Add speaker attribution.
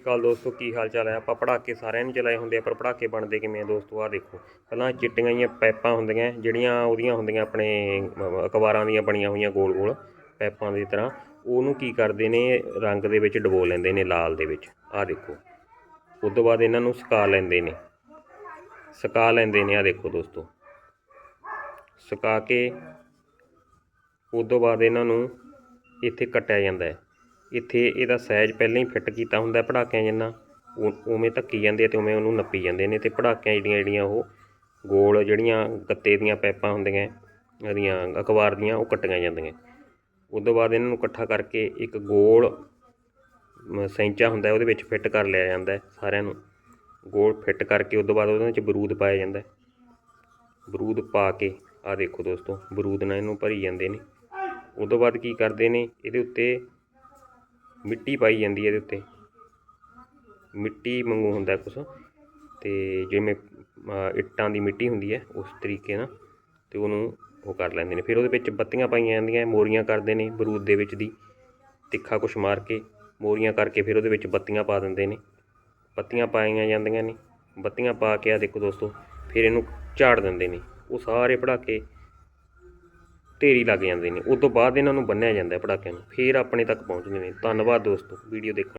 Speaker 1: ਅਕਾਲ ਦੋਸਤੋ, ਕੀ ਹਾਲ ਚਾਲ ਹੈ? ਆਪਾਂ ਪੜਾਕੇ ਸਾਰਿਆਂ ਨੇ ਚਲਾਏ ਹੁੰਦੇ ਆ, ਪਰ ਪੜਾਕੇ ਬਣਦੇ ਕਿਵੇਂ ਆ ਦੋਸਤੋ? ਆ ਦੇਖੋ, ਪਹਿਲਾਂ ਚਿੱਟੀਆਂ ਜਿਹੀਆਂ ਪੈਪਾਂ ਹੁੰਦੀਆਂ, ਜਿਹੜੀਆਂ ਉਹਦੀਆਂ ਹੁੰਦੀਆਂ ਆਪਣੇ ਅਖਬਾਰਾਂ ਦੀਆਂ ਬਣੀਆਂ ਹੋਈਆਂ ਗੋਲ ਗੋਲ ਪੈਪਾਂ ਦੀ ਤਰ੍ਹਾਂ। ਉਹਨੂੰ ਕੀ ਕਰਦੇ ਨੇ, ਰੰਗ ਦੇ ਵਿੱਚ ਡਬੋ ਲੈਂਦੇ ਨੇ, ਲਾਲ ਦੇ ਵਿੱਚ। ਆ ਦੇਖੋ, ਉਸ ਤੋਂ ਬਾਅਦ ਇਹਨਾਂ ਨੂੰ ਸੁਕਾ ਲੈਂਦੇ ਨੇ। ਸੁਕਾ ਲੈਂਦੇ ਨੇ ਆ ਦੇਖੋ ਦੋਸਤੋ। ਸੁਕਾ ਕੇ, ਉਸ ਤੋਂ ਬਾਅਦ ਇਹਨਾਂ ਨੂੰ ਇੱਥੇ ਕੱਟਿਆ ਜਾਂਦਾ ਹੈ। ਇੱਥੇ ਇਹਦਾ ਸਾਈਜ਼ ਪਹਿਲਾਂ ਹੀ ਫਿੱਟ ਕੀਤਾ ਹੁੰਦਾ ਪੜਾਕਿਆਂ ਜਿੰਨਾ। ਉ- ਉਵੇਂ ਧੱਕੀ ਜਾਂਦੇ ਆ ਤੇ ਉਵੇਂ ਉਹਨੂੰ ਨੱਪੀ ਜਾਂਦੇ ਨੇ ਤੇ ਪੜਾਕਿਆਂ ਜਿਹੜੀਆਂ ਜਿਹੜੀਆਂ ਉਹ ਗੋਲ ਜਿਹੜੀਆਂ ਗੱਤੇ ਦੀਆਂ ਪੈਪਾਂ ਹੁੰਦੀਆਂ ਇਹਦੀਆਂ ਅਖਬਾਰ ਦੀਆਂ ਉਹ ਕੱਟੀਆਂ ਜਾਂਦੀਆਂ। ਉਸ ਤੋਂ ਬਾਅਦ ਇਹਨਾਂ ਨੂੰ ਇਕੱਠਾ ਕਰਕੇ ਇੱਕ ਗੋਲ ਸੈਂਚਾ ਹੁੰਦਾ ਉਹਦੇ ਵਿੱਚ ਫਿੱਟ ਕਰ ਲਿਆ ਜਾਂਦਾ ਸਾਰਿਆਂ ਨੂੰ। ਗੋਲ ਫਿੱਟ ਕਰਕੇ ਉਸ ਤੋਂ ਬਾਅਦ ਉਹਦੇ ਵਿੱਚ ਬਰੂਦ ਪਾਇਆ ਜਾਂਦਾ। ਬਰੂਦ ਪਾ ਕੇ ਆ ਦੇਖੋ ਦੋਸਤੋ, ਬਰੂਦ ਨਾਲ ਇਹਨੂੰ ਭਰੀ ਜਾਂਦੇ ਨੇ। ਉਸ ਤੋਂ ਬਾਅਦ ਕੀ ਕਰਦੇ ਨੇ, ਇਹਦੇ ਉੱਤੇ ਮਿੱਟੀ ਪਾਈ ਜਾਂਦੀ ਹੈ ਇਹਦੇ ਉੱਤੇ। ਮਿੱਟੀ ਵਾਂਗੂ ਹੁੰਦਾ ਕੁਛ। ਤੇ ਜਿਵੇਂ ਇੱਟਾਂ ਦੀ ਮਿੱਟੀ ਹੁੰਦੀ ਹੈ, ਉਸ ਤਰੀਕੇ ਨਾਲ ਤੇ ਉਹਨੂੰ ਉਹ ਕਰ ਲੈਂਦੇ ਨੇ। ਫਿਰ ਉਹਦੇ ਵਿੱਚ ਬੱਤੀਆਂ ਪਾਈਆਂ ਜਾਂਦੀਆਂ, ਮੋਰੀਆਂ ਕਰਦੇ ਨੇ ਬਰੂਦ ਦੇ ਵਿੱਚ ਦੀ, ਤਿੱਖਾ ਕੁਛ ਮਾਰ ਕੇ ਮੋਰੀਆਂ ਕਰਕੇ ਫਿਰ ਉਹਦੇ ਵਿੱਚ ਬੱਤੀਆਂ ਪਾ ਦਿੰਦੇ ਨੇ। ਬੱਤੀਆਂ ਪਾਈਆਂ ਜਾਂਦੀਆਂ ਨੇ। ਬੱਤੀਆਂ ਪਾ ਕੇ ਆ ਦੇਖੋ ਦੋਸਤੋ, ਫਿਰ ਇਹਨੂੰ ਝਾੜ ਦਿੰਦੇ ਨੇ। ਉਹ ਸਾਰੇ ਪੜਾਕੇ ਢੇਰੀ ਲੱਗ ਜਾਂਦੇ ਨੇ ਉਸ ਤੋਂ ਬਾਅਦ ਇਹਨਾਂ ਨੂੰ ਬੰਨਿਆ ਜਾਂਦਾ ਹੈ ਪੜਾਕਿਆਂ ਨੂੰ, ਫਿਰ ਆਪਣੇ ਤੱਕ ਪਹੁੰਚਦੇ ਨੇ। ਧੰਨਵਾਦ ਦੋਸਤੋ, ਵੀਡੀਓ ਦੇਖਣ